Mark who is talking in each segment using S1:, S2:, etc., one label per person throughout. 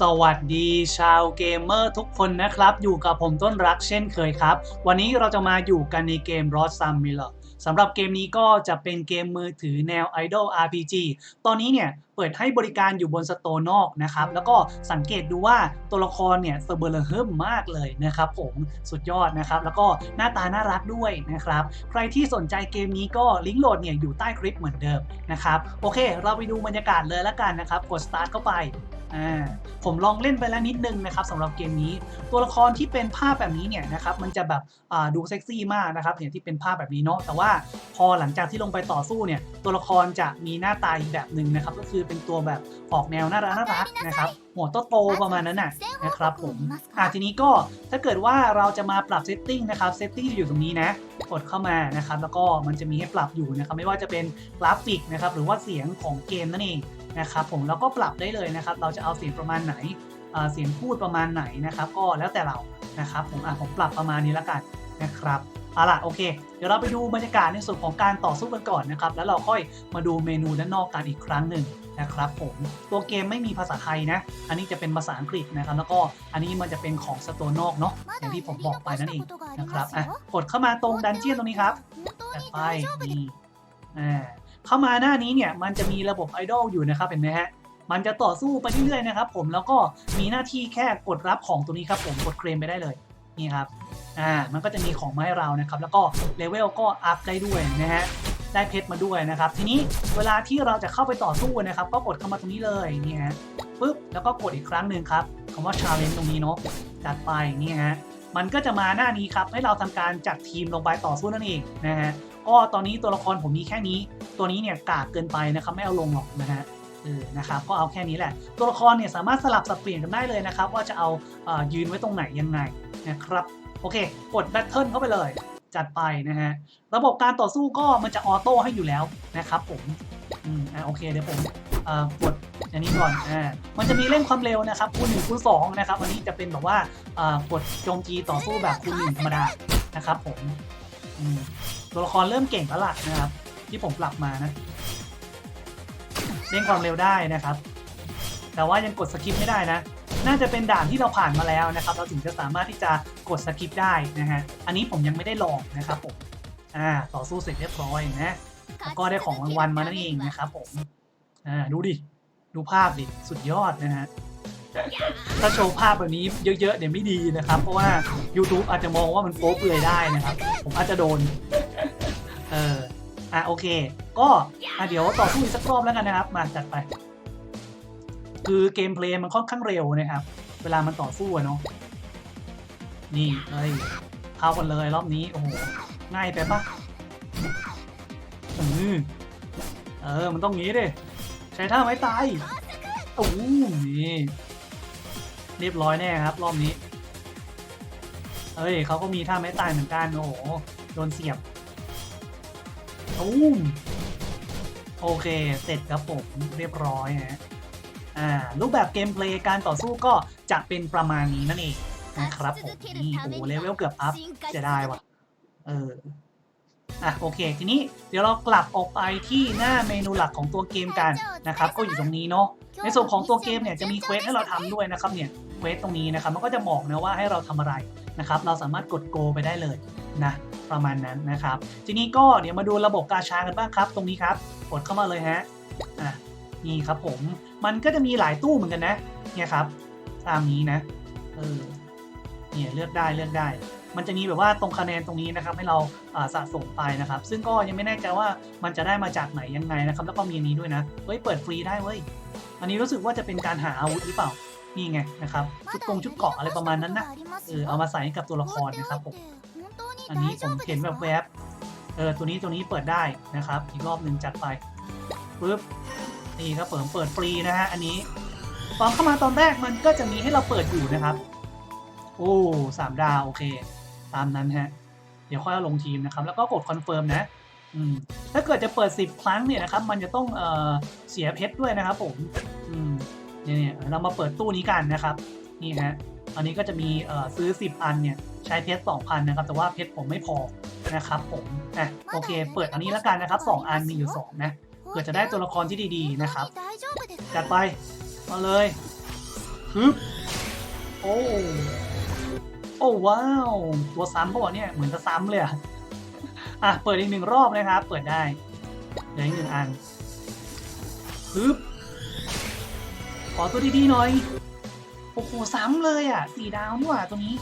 S1: สวัสดีชาวเกมเมอร์ทุกคนนะครับ อยู่กับผมต้นรักเช่นเคยครับ วันนี้เราจะมาอยู่กันในเกม r o s a m Miller สำหรับเกมนี้ก็จะเป็นเกมมือถือแนว Idol RPG ตอนนี้เนี่ยเปิดให้บริการอยู่บนสโตร์นอกนะครับ แล้วก็สังเกตดูว่าตัวละครเนี่ยเซอร์เบอร์เฮิมมากเลยนะครับผมสุดยอดนะครับ แล้วก็หน้าตาน่ารักด้วยนะครับ ใครที่สนใจเกมนี้ก็ลิงก์โหลดเนี่ยอยู่ใต้คลิปเหมือนเดิมนะครับ โอเค เราไปดูบรรยากาศเลยละกันนะครับ กด start เข้าไป อ่าผมลองเล่นไปแล้วนิดนึงนะครับสำหรับเกมนี้ ตัวละครที่เป็นภาพแบบนี้เนี่ยนะครับมันจะแบบดูเซ็กซี่มากนะครับเนี่ยที่เป็นภาพแบบนี้เนาะแต่ว่าพอหลังจากที่ลงไปต่อสู้เนี่ยตัวละครจะมีหน้าตาอีกแบบหนึ่งนะครับก็คือเป็นตัวแบบออกแนวน่ารักน่ารักนะครับหัวโตๆประมาณนั้นน่ะนะครับผมอะทีนี้ก็ถ้าเกิดว่าเราจะมาปรับเซตติ้งนะครับเซตติ้งอยู่ตรงนี้นะกดเข้ามานะครับแล้วก็มันจะมีให้ปรับอยู่นะครับไม่ว่าจะเป็นกราฟิกนะครับหรือว่าเสียงของเกมนั่นเอง นะครับผมแล้วก็ปรับได้เลยนะครับ เราจะเอาเสียงประมาณไหนอ่าเสียงพูดประมาณไหนนะครับ ก็แล้วแต่เรานะครับผมอะผมปรับประมาณนี้แล้วกันนะครับเอาล่ะโอเค เดี๋ยวเราไปดูบรรยากาศในส่วนของการต่อสู้กันก่อนนะครับ แล้วเราค่อยมาดูเมนูด้านนอกกันอีกครั้งหนึ่งนะครับผมตัวเกมไม่มีภาษาไทยนะ อันนี้จะเป็นภาษาอังกฤษนะครับ แล้วก็อันนี้มันจะเป็นของสโตร์นอกเนาะอย่างที่ผมบอกไปนั่นเองนะครับอะกดเข้ามาตรงดันเจียนตรงนี้ครับจัดไปนี่อ่า เข้ามาหน้านี้เนี่ยมันจะมีระบบไอดอลอยู่นะครับเห็นไหมฮะมันจะต่อสู้ไปเรื่อยๆนะครับผมแล้วก็มีหน้าที่แค่กดรับของตัวนี้ครับผมกดเคลมไปได้เลยนี่ครับอ่ามันก็จะมีของมาให้เรานะครับแล้วก็เลเวลก็อัพได้ด้วยนะฮะได้เพชรมาด้วยนะครับ ทีนี้เวลาที่เราจะเข้าไปต่อสู้นะครับ ก็กดเข้ามาตรงนี้เลยนี่ฮะปึ๊บแล้วก็กดอีกครั้งหนึ่งครับคำว่า challenge ตรงนี้เนาะจัดไปนี่ฮะมันก็จะมาหน้านี้ครับให้เราทำการจัดทีมลงไปต่อสู้นั่นเองนะฮะ ก็ตอนนี้ตัวละครผมมีแค่นี้ ตัวนี้เนี่ยกากเกินไปนะครับไม่เอาลงหรอกนะฮะเออนะครับก็เอาแค่นี้แหละ ตัวละครเนี่ยสามารถสลับสับเปลี่ยนกันได้เลยนะครับ ว่าจะเอาอ่อยืนไว้ตรงไหนยังไงนะครับโอเค กดแบทเทิลเข้าไปเลย จัดไปนะฮะระบบการต่อสู้ก็มันจะออโต้ให้อยู่แล้วนะครับผมอืมอ่าโอเคเดี๋ยวผมอ่อกดอันนี้ก่อนอ่ามันจะมีเร่งความเร็วนะครับคูณหนึ่งคูณสองนะครับอันนี้จะเป็นแบบว่าอ่อกดโจมตีต่อสู้แบบคูณหนึ่งธรรมดานะครับผมอืม ตัวละครเริ่มเก่งแล้วล่ะนะครับ ที่ผมปรับมานะเร่งความเร็วได้นะครับ แต่ว่ายังกดสกิปไม่ได้นะ น่าจะเป็นด่านที่เราผ่านมาแล้วนะครับ เราถึงจะสามารถที่จะกดสกิปได้นะฮะอันนี้ผมยังไม่ได้ลองนะครับผมอ่าต่อสู้เสร็จเรียบร้อยนะแล้วก็ได้ของรางวัลมานั่นเองนะครับผมอ่าดูดิดูภาพดิสุดยอดนะฮะถ้าโชว์ภาพแบบนี้เยอะๆเดี๋ยวไม่ดีนะครับ เพราะว่า YouTube อาจจะมองว่ามันโป๊เปลือยได้นะครับ ผมอาจจะโดน เออ อะโอเค ก็อะเดี๋ยวต่อสู้อีกสักรอบแล้วกันนะครับ มาจัดไป คือเกมเพลย์มันค่อนข้างเร็วนะครับ เวลามันต่อสู้อะเนาะ นี่เอ้ยเข้ากันเลยรอบนี้ โอ้โห ง่ายไปปะอือเออ มันต้องงี้ดิใช้ท่าไม้ตายโอ้โหนี่เรียบร้อยแน่ครับ รอบนี้ เอ้ยเขาก็มีท่าไม้ตายเหมือนกัน โอ้โห โดนเสียบ ตูมโอเค เสร็จครับผมเรียบร้อยฮะอ่ารูปแบบเกมเพลย์การต่อสู้ก็จะเป็นประมาณนี้นั่นเองนะครับผมนี่โอ้เลเวลเกือบอัพจะได้วะเอออะโอเค ทีนี้เดี๋ยวเรากลับออกไปที่หน้าเมนูหลักของตัวเกมกันนะครับ ก็อยู่ตรงนี้เนาะในส่วนของตัวเกมเนี่ยจะมีเควสให้เราทำด้วยนะครับเนี่ยเควสตรงนี้นะครับมันก็จะบอกนะว่าให้เราทำอะไรนะครับ เราสามารถกดโกไปได้เลย นะประมาณนั้นนะครับ ทีนี้ก็เดี๋ยวมาดูระบบกาชากันบ้างครับ ตรงนี้ครับกดเข้ามาเลยฮะอะนี่ครับผมมันก็จะมีหลายตู้เหมือนกันนะเนี่ยครับ ตามนี้นะเออเนี่ยเลือกได้เลือกได้ มันจะมีแบบว่าตรงคะแนนตรงนี้นะครับ ให้เราสะสมไปนะครับ ซึ่งก็ยังไม่แน่ใจว่ามันจะได้มาจากไหนยังไงนะครับ แล้วก็มีนี้ด้วยนะเฮ้ยเปิดฟรีได้เว้ยอันนี้รู้สึกว่าจะเป็นการหาอาวุธหรือเปล่านี่ไงนะครับชุดกงชุดเกาะอะไรประมาณนั้นนะเออเอามาใส่ให้กับตัวละครนะครับผม อันนี้ผมเห็นแบบแวบเออตัวนี้ตัวนี้เปิดได้นะครับ อีกรอบหนึ่งจัดไปปึ๊บนี่ครับเปิดเปิดฟรีนะฮะอันนี้ตอนเข้ามาตอนแรกมันก็จะมีให้เราเปิดอยู่นะครับ โอ้สามดาวโอเค ตามนั้นฮะ เดี๋ยวค่อยเอาลงทีมนะครับ แล้วก็กดคอนเฟิร์มนะถ้าเกิดจะเปิด 10 ครั้งเนี่ยนะครับ มันจะต้องเออเสียเพชรด้วยนะครับผมเนี่ยเรามาเปิดตู้นี้กันนะครับ นี่ฮะอันนี้ก็จะมีซื้อ 10 อันเนี่ย ใช้เพชร2,000นะครับ แต่ว่าเพชรผมไม่พอนะครับผมอะโอเค เปิดอันนี้แล้วกันนะครับ 2 อันมีอยู่ 2 นะเพื่อจะได้ตัวละครที่ดีๆนะครับ จัดไปมาเลยฮึบโอ้โอ้ว้าว ตัวซ้ำปะวะเนี่ยเหมือนจะซ้ำเลยอะอะเปิดอีกหนึ่งรอบนะครับ เปิดได้เหลืออีกหนึ่งอันฮึบขอตัวดีๆหน่อยโอ้โหซ้ำเลยอะสี่ดาวนี่หว่าตัวนี้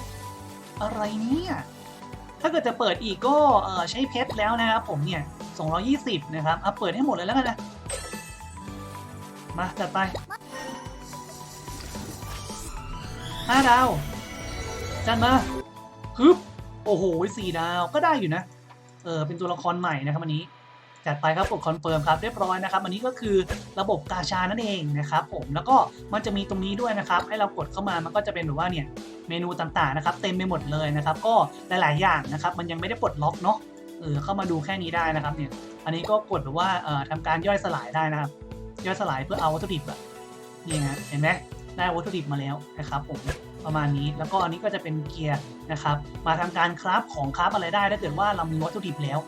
S1: อะไรเนี่ยถ้าเกิดจะเปิดอีกก็ใช้เพชรแล้วนะครับผมเนี่ย 220 นะครับเอาเปิดให้หมดเลยแล้วกันนะ มาจัดไปห้าดาว จัดมาฮึบโอ้โหสี่ดาวก็ได้อยู่นะ เออเป็นตัวละครใหม่นะครับวันนี้ จัดไปครับกดคอนเฟิร์มครับเรียบร้อยนะครับอันนี้ก็คือระบบกาชานั่นเองนะครับผมแล้วก็มันจะมีตรงนี้ด้วยนะครับ ให้เรากดเข้ามามันก็จะเป็นแบบว่าเนี่ยเมนูต่างๆนะครับเต็มไปหมดเลยนะครับก็หลายๆอย่างนะครับมันยังไม่ได้ปลดล็อกเนาะเออเข้ามาดูแค่นี้ได้นะครับเนี่ยอันนี้ก็กดแบบว่าเอ่อทำการย่อยสลายได้นะครับ ย่อยสลายเพื่อเอาวัตถุดิบอะนี่ฮะเห็นไหมได้วัตถุดิบมาแล้วนะครับผมประมาณนี้แล้วก็อันนี้ก็จะเป็นเกียร์นะครับ มาทำการคราฟของคราฟอะไรได้ถ้าเกิดว่าเรามีวัตถุดิบแล้ว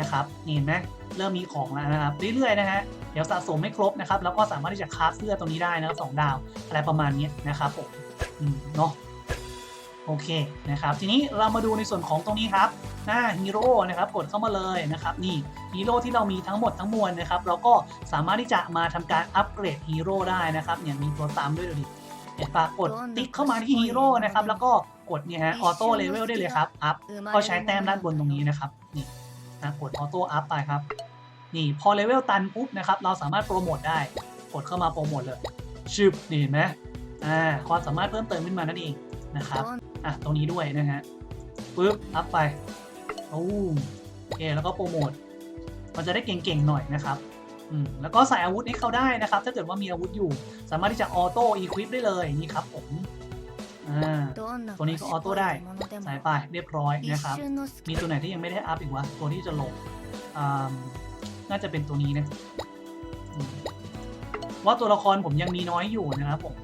S1: นะครับนี่เห็นไหมเริ่มมีของแล้วนะครับเรื่อยๆนะฮะเดี๋ยวสะสมไม่ครบนะครับแล้วก็สามารถที่จะคราฟเสื้อตรงนี้ได้นะครับสองดาวอะไรประมาณนี้นะครับผมอืมเนาะโอเคนะครับทีนี้เรามาดูในส่วนของตรงนี้ครับหน้าฮีโร่นะครับกดเข้ามาเลยนะครับนี่ฮีโร่ที่เรามีทั้งหมดทั้งมวลนะครับเราก็สามารถที่จะมาทำการอัปเกรดฮีโร่ได้นะครับเนี่ยมีตัวตามด้วยดูดิเห็นปะกดติ๊กเข้ามาที่ฮีโร่นะครับแล้วก็กดเนี่ยฮะออโต้เลเวลได้เลยครับอัพก็ใช้แต้มด้านบนตรงนี้นะครับนี่ นะกดออโต้อัพไปครับ นี่พอเลเวลตันปุ๊บนะครับ เราสามารถโปรโมทได้ กดเข้ามาโปรโมทเลยชึบนี่เห็นไหมอ่าความสามารถเพิ่มเติมขึ้นมานั่นเองนะครับอะตรงนี้ด้วยนะฮะปึ๊บอัพไปโอ้โอเคแล้วก็โปรโมทมันจะได้เก่งๆหน่อยนะครับอืมแล้วก็ใส่อาวุธให้เขาได้นะครับ ถ้าเกิดว่ามีอาวุธอยู่ สามารถที่จะออโต้อีควิปได้เลยนี่ครับผม อ่า
S2: ตัวนี้ก็ออโต้ได้
S1: ใส่ไปเรียบร้อยนะครับมี
S2: มี
S1: ตัวไหนที่ยังไม่ได้อัพอีกวะ ตัวที่จะลงอ่าน่าจะเป็นตัวนี้นะอืมว่าตัวละครผมยังมีน้อยอยู่นะครับผม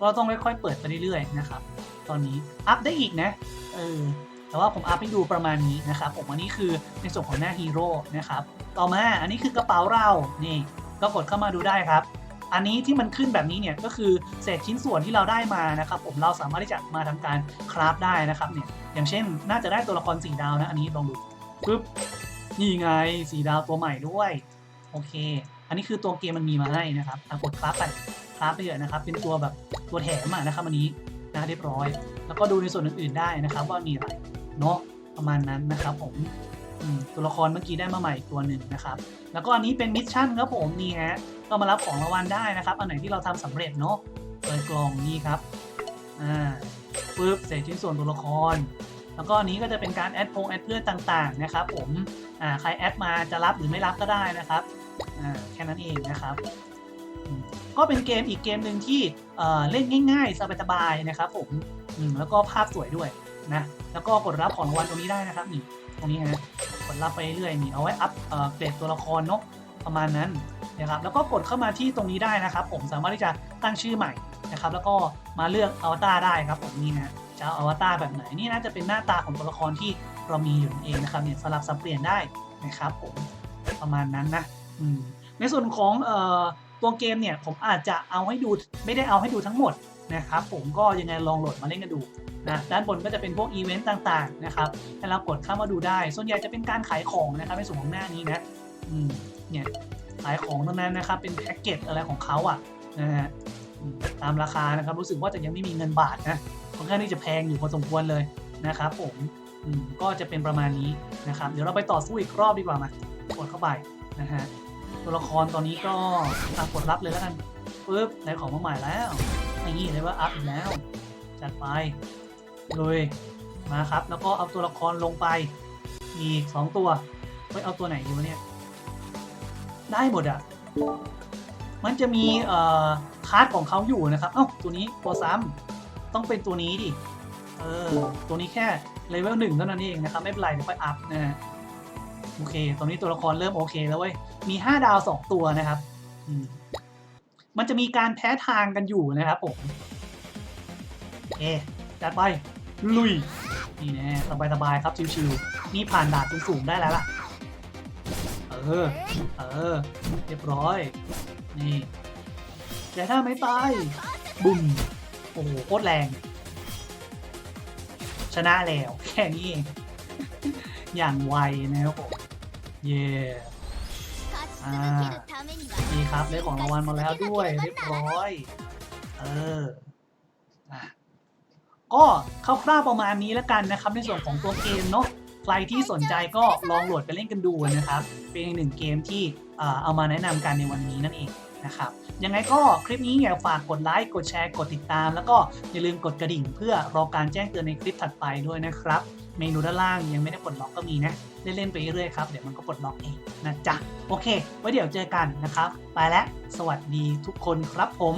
S1: ก็ต้องค่อยๆเปิดไปเรื่อยๆนะครับ ตอนนี้อัพได้อีกนะ เออ แต่ว่าผมอัพให้ดูประมาณนี้นะครับผมอันนี้คือในส่วนของหน้าฮีโร่นะครับ ต่อมาอันนี้คือกระเป๋าเรา นี่ ก็กดเข้ามาดูได้ครับ อันนี้ที่มันขึ้นแบบนี้เนี่ยก็คือเศษชิ้นส่วนที่เราได้มานะครับผมเราสามารถที่จะมาทำการคราฟได้นะครับเนี่ยอย่างเช่นน่าจะได้ตัวละครสีดาวนะอันนี้ลองดูปึ๊บนี่ไงสีดาวตัวใหม่ด้วยโอเค อันนี้คือตัวเกมมันมีมาให้นะครับกดคราฟไปคราฟไปเถอะนะครับ เป็นตัวแบบตัวแถมนะครับอันนี้นะเรียบร้อย แล้วก็ดูในส่วนอื่นๆได้นะครับ ว่ามีอะไรเนาะประมาณนั้นนะครับผมตัวละครเมื่อกี้ได้มาใหม่ตัวหนึ่งนะครับ แล้วก็อันนี้เป็นมิชชั่นครับผมนี่ฮะ ก็มารับของรางวัลได้นะครับ อันไหนที่เราทำสำเร็จเนาะเปิดกล่องนี่ครับอ่าปึ๊บเศษชิ้นส่วนตัวละคร แล้วก็นี้ก็จะเป็นการแอดพงแอดเพื่อนต่างๆนะครับ ผมอ่าใครแอดมาจะรับหรือไม่รับก็ได้นะครับอ่าแค่นั้นเองนะครับ ก็เป็นเกมอีกเกมหนึ่งที่เอ่อเล่นง่าย ๆ สบายๆนะครับผมอืมแล้วก็ภาพสวยด้วยนะแล้วก็กดรับของรางวัลตรงนี้ได้นะครับนี่ตรงนี้ฮะกดรับไปเรื่อยๆนี่เอาไว้อัพเอ่อเกรดตัวละครเนาะประมาณนั้น นะครับแล้วก็กดเข้ามาที่ตรงนี้ได้นะครับ ผมสามารถที่จะตั้งชื่อใหม่นะครับ แล้วก็มาเลือกอวตารได้ครับผมนี่นะจะเอาอวตารแบบไหนนี่น่าจะเป็นหน้าตาของตัวละครที่เรามีอยู่นั่นเองนะครับเนี่ยสลับสับเปลี่ยนได้นะครับผมประมาณนั้นนะในส่วนของออตัวเกมเนี่ยผมอาจจะเอาให้ดูไม่ได้เอาให้ดูทั้งหมดนะครับ ผมก็ยังไงลองโหลดมาเล่นกันดูนะด้านบนก็จะเป็นพวกอีเวนต์ต่างๆนะครับให้เรากดเข้ามาดูได้ ส่วนใหญ่จะเป็นการขายของนะครับในส่วนของหน้านี้นะเนี่ย ขายของตรงนั้นนะครับ เป็นแพ็กเกจอะไรของเขาอะนะฮะตามราคานะครับ รู้สึกว่าจะยังไม่มีเงินบาทนะค่อนข้างที่จะแพงอยู่พอสมควรเลยนะครับผมอืมก็จะเป็นประมาณนี้นะครับ เดี๋ยวเราไปต่อสู้อีกรอบดีกว่ามากดเข้าไปนะฮะตัวละครตอนนี้ก็อะกดรับเลยแล้วกันปึ๊บได้ของมาใหม่แล้วนี่เลยว่าอัพอีกแล้ว จัดไปเลยมาครับ แล้วก็เอาตัวละครลงไป อีกสองตัวเฮ้ยเอาตัวไหนดีวะเนี่ย ได้หมดอะ มันจะมีเอ่อคาร์ดของเขาอยู่นะครับ เอ้าตัวนี้ตัวซ้ำต้องเป็นตัวนี้ดิ เออ ตัวนี้แค่เลเวลหนึ่งเท่านั้นเองนะครับ ไม่เป็นไรเดี๋ยวค่อยอัพนะฮะโอเค ตอนนี้ตัวละครเริ่มโอเคแล้วเว้ย มี 5 ดาว 2 ตัวนะครับ มันจะมีการแพ้ทางกันอยู่นะครับผมโอเคจัดไป ลุย นี่แน่สบายๆครับ ชิวๆนี่ผ่านด่านสูงๆได้แล้วล่ะ อ เออ เรียบร้อย นี่แต่ถ้าไม่ตาย บุ้มโอ้โหโคตรแรง ชนะแล้ว แค่นี้เอง อย่างไวนะครับผม เย่
S2: อ่า
S1: นี่ครับได้ของรางวัลมาแล้วด้วย เรียบร้อย เออก็คร่าวๆประมาณนี้แล้วกันนะครับ ในส่วนของตัวเกมเนาะ ใครที่สนใจก็ลองโหลดไปเล่นกันดูนะครับ เป็นอีกหนึ่งเกมที่เอามาแนะนำกันในวันนี้นั่นเองนะครับยังไงก็คลิปนี้อย่าฝากกดไลค์กดแชร์กดติดตาม แล้วก็อย่าลืมกดกระดิ่งเพื่อรอการแจ้งเตือนในคลิปถัดไปด้วยนะครับ เมนูด้านล่างยังไม่ได้ปลดล็อกก็มีนะ เล่นๆไปเรื่อยๆครับ เดี๋ยวมันก็ปลดล็อกเองนะจ๊ะ โอเค ไว้เดี๋ยวเจอกันนะครับ ไปแล้ว สวัสดีทุกคนครับผม